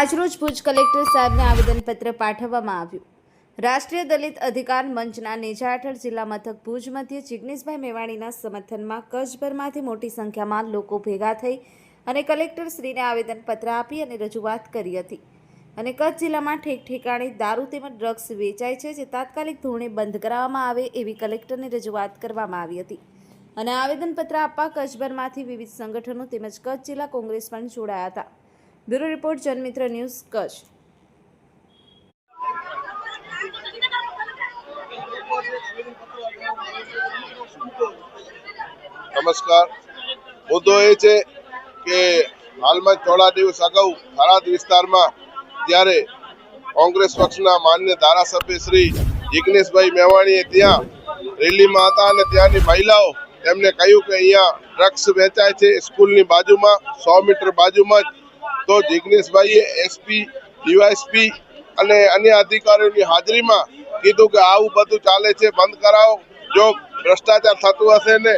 આજરોજ ભુજ કલેક્ટર સાહેબને આવેદનપત્ર પાઠવવામાં આવ્યું. રાષ્ટ્રીય દલિત અધિકાર મંચના નેજા હેઠળ જિલ્લા મથક ભુજ મધ્યે જિગ્નેશભાઈ મેવાણીના સમર્થનમાં કચ્છભરમાંથી મોટી સંખ્યામાં લોકો ભેગા થઈ અને કલેક્ટર શ્રીને આવેદનપત્ર આપી અને રજૂઆત કરી હતી. અને કચ્છ જિલ્લામાં ઠેક ઠેકાણે દારૂ તેમજ ડ્રગ્સ વેચાય છે જે તાત્કાલિક ધોરણે બંધ કરાવવામાં આવે એવી કલેક્ટરને રજૂઆત કરવામાં આવી હતી. અને આવેદનપત્ર આપવા કચ્છભરમાંથી વિવિધ સંગઠનો તેમજ કચ્છ જિલ્લા કોંગ્રેસ પણ જોડાયા હતા. Bureau report, Janmitra news, Kutch. નમસ્કાર. મુદ્દો એ છે કે હાલમાં થોડા દિવસ અગાઉ થરાદ વિસ્તારમાં જ્યારે કોંગ્રેસ પક્ષના માન્ય ધારાસભ્ય શ્રી જિગ્નેશભાઈ મેવાણીએ ત્યાં રેલીમાં હતા અને ત્યાંની મહિલાઓ એમને કહ્યું કે અહીંયા ડ્રગ્સ વેચાય છે. સ્કૂલની બાજુમાં, સો મીટર બાજુમાં જ તો જિગ્નેશભાઈએ એસપી ડીવાયસપી અને અન્ય અધિકારીઓની હાજરીમાં કીધું કે આવું બધું ચાલે છે, બંધ કરાવો. જો ભ્રષ્ટાચાર થતું હશે ને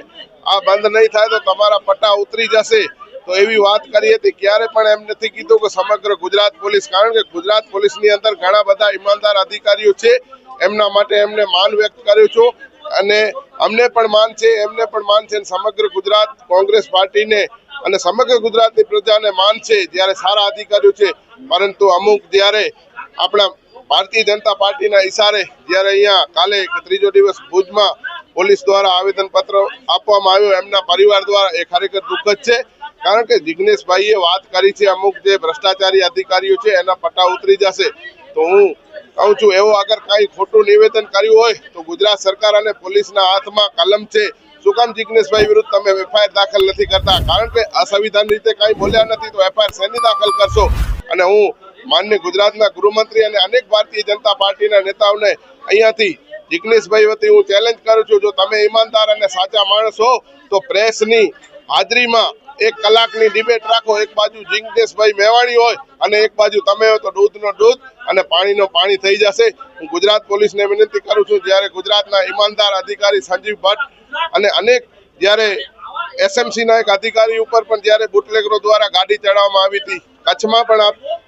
આ બંધ નહીં થાય તો તમારા પટ્ટા ઉતરી જશે. તો એવી વાત કરી હતી. ક્યારે પણ એમ નથી કીધું કે સમગ્ર ગુજરાત પોલીસ, કારણ કે ગુજરાત પોલીસની અંદર ઘણા બધા ઈમાનદાર અધિકારીઓ છે. એમના માટે એમને માન વ્યક્ત કર્યું છું. અને અમને પણ માન છે, એમને પણ માન છે સમગ્ર ગુજરાત કોંગ્રેસ પાર્ટીને અને સમગ્ર ગુજરાતની પ્રજાને માન છે, જ્યારે સારા અધિકારીઓ છે, પરંતુ અમુક જ્યારે આપણા ભારતીય જનતા પાર્ટીના ઈશારે જ્યારે અહીંયા કાલે ત્રીજો દિવસ ભુજમાં પોલીસ દ્વારા આવેદન પત્ર આપવામાં આવ્યું, એમના પરિવાર દ્વારા એ ખરેખર દુઃખદ છે. કારણ કે જિગ્નેશભાઈએ વાત કરી છે, અમુક જે ભ્રષ્ટાચારી અધિકારીઓ છે, એના પટ્ટા ઉતરી જશે. તો હું કહું છું, એવો અગર કાંઈ ખોટું નિવેદન કર્યું હોય, તો ગુજરાત સરકાર અને પોલીસના હાથમાં કલમ છે. શું જિગ્નેશભાઈ વિરુદ્ધ તમે એફઆઈઆર દાખલ નથી કરતા. કારણ કે અસંવિધાન રીતે કાંઈ બોલ્યા નથી તો એફઆઈઆર શેની દાખલ કરશો? અને હું માન્ય ગુજરાતના ગૃહમંત્રી અને અનેક ભારતીય જનતા પાર્ટીના નેતાઓને અહીંયાથી જિગ્નેશભાઈ વતી હું ચેલેન્જ કરું છું, જો તમે ઈમાનદાર અને સાચા માણસ હો, તો પ્રેસની હાજરીમાં એક કલાકની ડિબેટ રાખો. એક બાજુ જિગ્નેશભાઈ મેવાણી હોય અને એક બાજુ તમે હોય તો દૂધનો દૂધ અને પાણીનો પાણી થઈ જશે. હું ગુજરાત પોલીસને વિનંતી કરું છું, જ્યારે ગુજરાતના ઈમાનદાર અધિકારી સંજીવ ભટ્ટ અને અનેક જ્યારે એસએમસી ના એક અધિકારી ઉપર પણ જ્યારે બુટલેગરો દ્વારા ગાડી ચડાવવામાં આવી હતી, કચ્છમાં પણ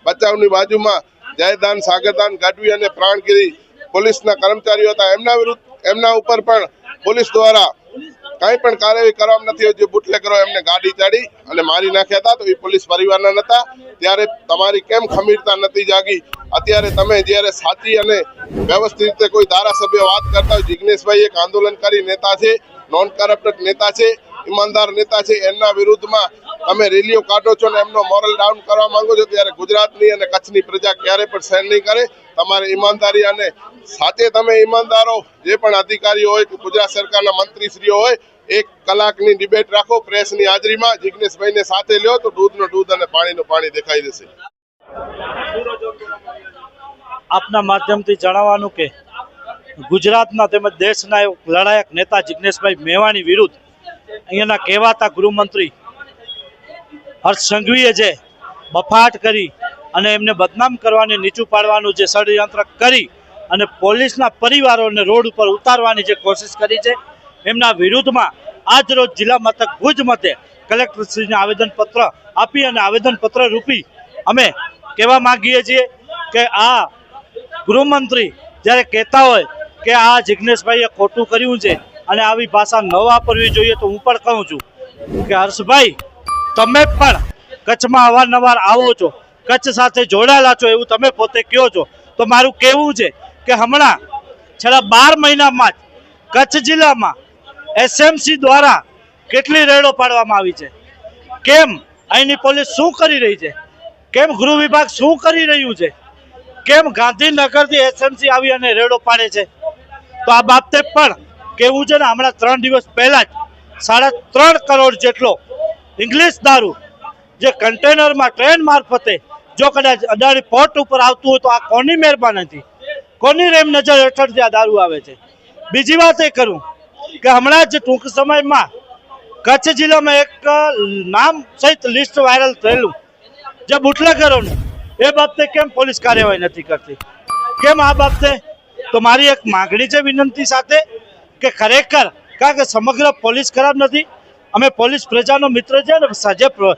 બચાવની બાજુમાં જયદાન, સાગરદાન, ગાઢવી અને પ્રાણગીરી પોલીસના કર્મચારીઓ હતા. એમના વિરુદ્ધ, એમના ઉપર પણ પોલીસ દ્વારા કંઈ પણ કાર્યવાહી કરવામાં નથી આવી. જે બુટલેગરો એમને ગાડી ચડી અને મારી નાખ્યા હતા, તો એ પોલીસ પરિવારના નતા. ત્યારે તમારી કેમ ખમીરતા નથી જાગી? અત્યારે તમે જ્યારે સાચી અને વ્યવસ્થિત રીતે કોઈ ધારાસભ્ય વાત કરતા હોય, જિગ્નેશભાઈ એક આંદોલનકારી નેતા છે નોન કરપ્ટેડ નેતા છે, ઈમાનદાર નેતા છે, એમના વિરુદ્ધમાં તમે રેલીઓ કાઢો છો ને એમનો મોરલ ડાઉન કરવા માંગો છો, ત્યારે ગુજરાતની અને કચ્છની પ્રજા ક્યારે પણ સહન નહીં કરે. તમારે ઈમાનદારી અને સાથે તમે ઈમાનદારો, જે પણ અધિકારીઓ હોય કે ગુજરાત સરકારના મંત્રીશ્રીઓ હોય, એક કલાકની ડિબેટ રાખો, પ્રેસની હાજરીમાં જિગ્નેશભાઈને સાથે લ્યો તો દૂધનો દૂધ અને પાણીનું પાણી દેખાઈ જશે. આપના માધ્યમથી જણાવવાનું કે ગુજરાતના તેમજ દેશના લડાયક નેતા જિગ્નેશભાઈ મેવાણી વિરુદ્ધ અહીંયાના કહેવાતા ગૃહમંત્રી હર્ષ સંઘવીએ જે બફાટ કરી અને એમને બદનામ કરવાની, નીચું પાડવાનું જે ષડયંત્ર કરી અને પોલીસના પરિવારોને રોડ ઉપર ઉતારવાની જે કોશિશ કરી છે, એમના વિરુદ્ધમાં આજરોજ જિલ્લા મથક ભુજ મતે કલેક્ટરશ્રીને આવેદનપત્ર આપી અને આવેદનપત્ર રૂપી અમે કહેવા માંગીએ છીએ કે આ ગૃહમંત્રી જ્યારે કહેતા હોય કે આ જિગ્નેશભાઈએ ખોટું કર્યું છે અને આવી ભાષા ન વાપરવી જોઈએ તો હું પણ કહું છું કે હર્ષભાઈ, તમે પણ કચ્છમાં અવારનવાર આવો છો, કચ્છ સાથે જોડાયેલા છો એવું તમે પોતે કહો છો. તો મારું કહેવું છે કે હમણાં છેલ્લા બાર મહિનામાં જ કચ્છ જિલ્લામાં એસએમસી દ્વારા કેટલી રેડો પાડવામાં આવી છે? કેમ અહીંની પોલીસ શું કરી રહી છે? કેમ ગૃહ વિભાગ શું કરી રહ્યું છે? કેમ ગાંધીનગરથી એસએમસી આવી અને રેડો પાડે છે? તો આ બાબતે પણ કેવું છે ને, હમણાં ત્રણ દિવસ પહેલા જ સાડા ત્રણ કરોડ જેટલો ઇંગ્લિશ દારૂ જે કન્ટેનરમાં ટ્રેન મારફતે જો કદાચ અદાણી પોર્ટ ઉપર આવતું હોય તો આ કોની મહેરબાની હતી? કોની રેમ નજર હેઠળથી આ દારૂ આવે છે? બીજી વાત એ કરું કે હમણાં જ ટૂંક સમયમાં કચ્છ જિલ્લામાં એક નામ સહિત લિસ્ટ વાયરલ થયેલું જે બુટલેગરોનું. એ બાબતે કેમ પોલીસ કાર્યવાહી નથી કરતી? કેમ આ બાબતે તો મારી એક માગણી છે વિનંતી સાથે કે ખરેખર, કારણ કે સમગ્ર પોલીસ ખરાબ નથી. અમે પોલીસ પ્રજાનો મિત્ર છે અને સજે પ્ર-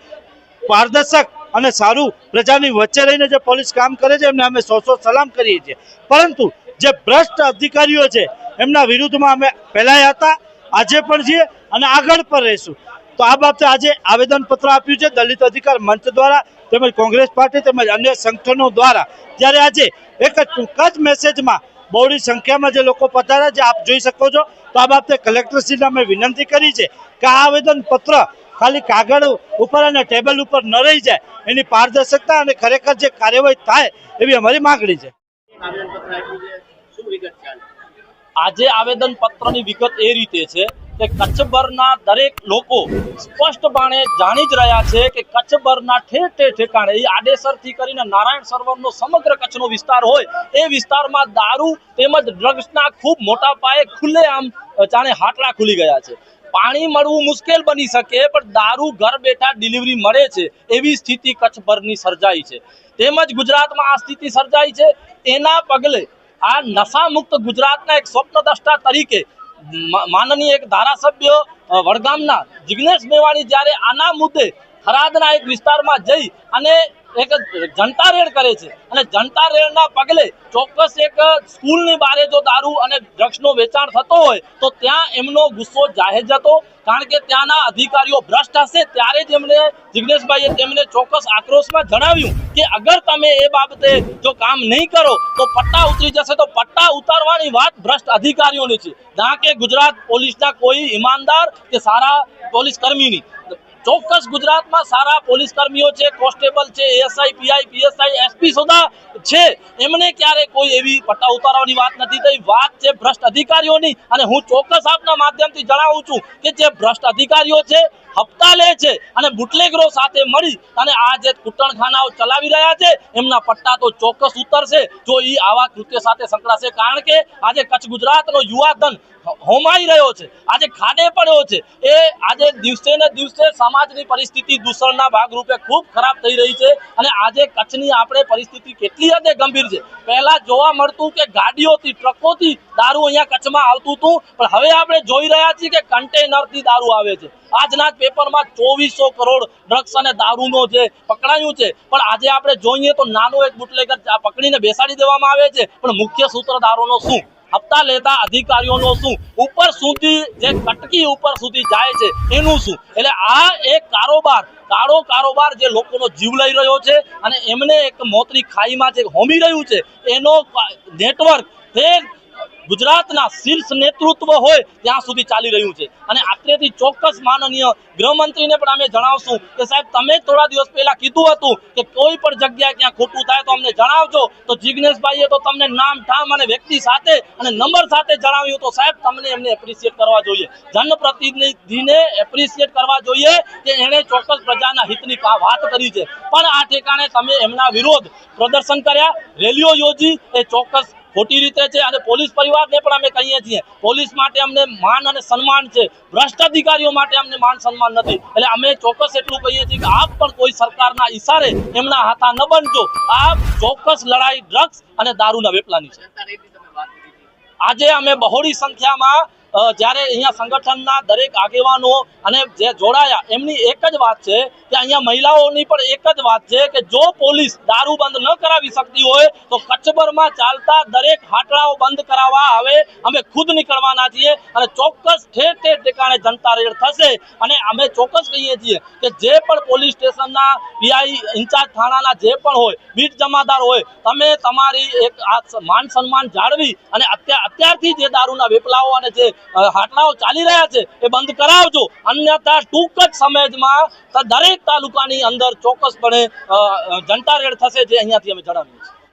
પારદર્શક અને સારું પ્રજાની વચ્ચે રહીને જે પોલીસ કામ કરે છે, એમને અમે સો સો સલામ કરીએ છીએ. પરંતુ જે ભ્રષ્ટ અધિકારીઓ છે, એમના વિરુદ્ધમાં અમે પહેલાંય હતા, આજે પણ છીએ અને આગળ પણ રહીશું. તો આ બાબતે આજે આવેદનપત્ર આપ્યું છે દલિત અધિકાર મંચ દ્વારા, તેમજ કોંગ્રેસ પાર્ટી તેમજ અન્ય સંગઠનો દ્વારા. જ્યારે આજે એક ટૂંક જ મેસેજમાં બહોળી સંખ્યામાં જે લોકો પધાર્યા છે આપ જોઈ શકો છો. તો આ બાબતે કલેક્ટરશ્રીને અમે વિનંતી કરી છે કે આ આવેદનપત્ર ખાલી કાગળ ઉપર અને ટેબલ ઉપર ન રહી જાય એની પારદર્શકતા અને ખરેખર જે કાર્યવાહી થાય એવી અમારી માગણી છે. આજે આવેદન પત્રની વિગત એ રીતે છે કે કચ્છભરના દરેક લોકો સ્પષ્ટપણે જાણી જ રહ્યા છે કે કચ્છભરના ઠેર ઠેર ઠેકાણે એ આડેસરથી કરીને નારાયણ સરોવરનો સમગ્ર કચ્છનો વિસ્તાર હોય, એ વિસ્તારમાં દારૂ તેમજ ડ્રગ્સના ખૂબ મોટા પાયે ખુલ્લેઆમ જાણે હાટલા ખુલી ગયા છે. પાણી મળવું મુશ્કેલ બની શકે, પણ દારૂ ઘર બેઠા ડિલિવરી મળે છે, એવી સ્થિતિ કચ્છભરની સર્જાઈ છે. તેમજ ગુજરાતમાં આ સ્થિતિ સર્જાઈ છે. એના પગલે આ નશામુક્ત ગુજરાતના એક સ્વપ્નદ્રષ્ટા તરીકે માનનીય એક ધારાસભ્ય વડગામના જિગ્નેશ મેવાણી જ્યારે આના મુદ્દે થરાદના એક વિસ્તારમાં જઈ અને એક જનતા રેડ કરે છે. અને જનતા રેડના પગલે ચોક્કસ એક સ્કૂલની બારે જો દારૂ અને ડ્રગ્સનો વેચાણ થતો હોય, તો ત્યાં એમનો ગુસ્સો જાહેર જતો. કારણ કે ત્યાંના અધિકારીઓ ભ્રષ્ટ હશે ત્યારે જ એમણે જિગ્નેશભાઈએ તેમને ચોક્કસ આક્રોશમાં જણાવ્યું કે અગર તમે એ બાબતે જો કામ નહીં કરો, તો પટ્ટા ઉતરી જશે. તો પટ્ટા ઉતારવાની વાત ભ્રષ્ટ અધિકારીઓની છે. ના કે ગુજરાત પોલીસના કોઈ ઈમાનદાર કે સારા પોલીસ કર્મીની. ચોક્કસ ગુજરાતમાં સારા પોલીસ કર્મીઓ છે, કોન્સ્ટેબલ છે, એએસઆઈ, પીઆઈ, પીએસઆઈ, એસપી સુધા છે. એમને ક્યારે કોઈ એવી પટ્ટા ઉતારવાની વાત નથી થઈ. વાત છે ભ્રષ્ટ અધિકારીઓની. અને હું ચોક્કસ આપના માધ્યમથી જણાવું છું કે જે ભ્રષ્ટ અધિકારીઓ છે હપ્તા લે છે અને બુટલેગરો સાથે મળી અને આ જે કુટણખાનાઓ ચલાવી રહ્યા છે, એમના પટ્ટા તો ચોક્કસ ઉતરશે. જો એ આવા કૃત્ય સાથે સંકળાશે, કારણ કે આજે કચ્છ ગુજરાતનો યુવા ધન હોમાઈ રહ્યો છે. આજે ખાડે પડ્યો છે. એ આજે દિવસે ને દિવસે સમાજની પરિસ્થિતિ દૂષણના ભાગરૂપે ખૂબ ખરાબ થઈ રહી છે અને આજે કચ્છની આપણે પરિસ્થિતિ કેટલી હદે ગંભીર છે. પહેલા જોવા મળતું કે ગાડીઓથી, ટ્રકોથી દારૂ અહીંયા કચ્છમાં આવતું હતું, પણ હવે આપણે જોઈ રહ્યા છીએ કે કન્ટેનરથી દારૂ આવે છે. આજના જ પેપરમાં ચોવીસો કરોડ ડ્રગ્સ અને દારૂનો જે પકડાયું છે. પણ આજે આપણે જોઈએ તો નાનો એક બુટલેગર પકડીને બેસાડી દેવામાં આવે છે. પણ મુખ્ય સૂત્રધારોનો શું? હપ્તા લેતા અધિકારીઓનો શું? ઉપર સુધી જે કટકી ઉપર સુધી જાય છે, એનું શું? એટલે આ એક કારોબાર, કાળો કારોબાર જે લોકોનો જીવ લઈ રહ્યો છે અને એમને એક મોતની ખાઈમાં જે હોમી રહ્યું છે, એનો નેટવર્ક, તે ગુજરાતના શીર્ષ નેતૃત્વ હોય ત્યાં સુધી ચાલી રહ્યું છે. અને આખરેથી ચોક્કસ માનનીય ગૃહમંત્રીને પણ અમે જણાવશું કે સાહેબ, તમે થોડા દિવસ પહેલા કીધું હતું કે કોઈ પણ જગ્યાએ ક્યાં ખોટું થાય તો અમને જણાવજો. તો જિજ્ઞેશભાઈએ તો તમને નામ, ઠામ અને વ્યક્તિ સાથે અને નંબર સાથે જણાવ્યું. તો સાહેબ, તમને એમને એપ્રિશિએટ કરવા જોઈએ. જનપ્રતિનિધિને એપ્રિશિએટ કરવા જોઈએ કે એણે ચોક્કસ પ્રજાના હિતની વાત કરી છે. પણ આ ઠેકાણે તમે એમના વિરોધ પ્રદર્શન કર્યા. રેલીઓ યોજી, એ ચોક્કસ ખોટી રીતે છે. અને પોલીસ પરિવારને પણ અમે કહીએ છીએ, પોલીસ માટે અમને માન અને સન્માન છે. ભ્રષ્ટ અધિકારીઓ માટે અમને માન સન્માન નથી. એટલે અમે ચોક્કસ એટલું કહીએ છીએ કે આપ પણ કોઈ સરકારના ઈશારે એમના હાથા ન બનજો. આપ ચોક્કસ લડાઈ, ડ્રગ્સ અને દારૂના વેપલાની છે. આજે અમે બહોળી સંખ્યામાં જ્યારે અહીંયા સંગઠનના દરેક આગેવાનો અને જે જોડાયા, એમની એક જ વાત છે કે અહીંયા મહિલાઓની પણ એક જ વાત છે કે જો પોલીસ દારૂ બંધ ન કરાવી શકતી હોય, તો કચ્છભરમાં ચાલતા દરેક હાટડાઓ બંધ કરાવવા આવે, અમે ખુદ નીકળવાના છીએ અને ચોક્કસ ઠેર ઠેર ઠેકાણે જનતા રેડ થશે. અને અમે ચોક્કસ કહીએ છીએ કે જે પણ પોલીસ સ્ટેશનના પીઆઈ ઇન્ચાર્જ થાણાના જે પણ હોય બીટ જમાદાર હોય, તમે તમારી એક આ માન સન્માન જાળવી અને અત્યારથી જે દારૂના વેપલાઓ અને જે હાટલાઓ ચાલી રહ્યા છે, એ બંધ કરાવજો. અન્યથા ટૂંક જ સમયમાં દરેક તાલુકાની અંદર ચોક્કસપણે જનતા રેડ થશે, જે અહીંયાથી અમે જણાવીએ છીએ.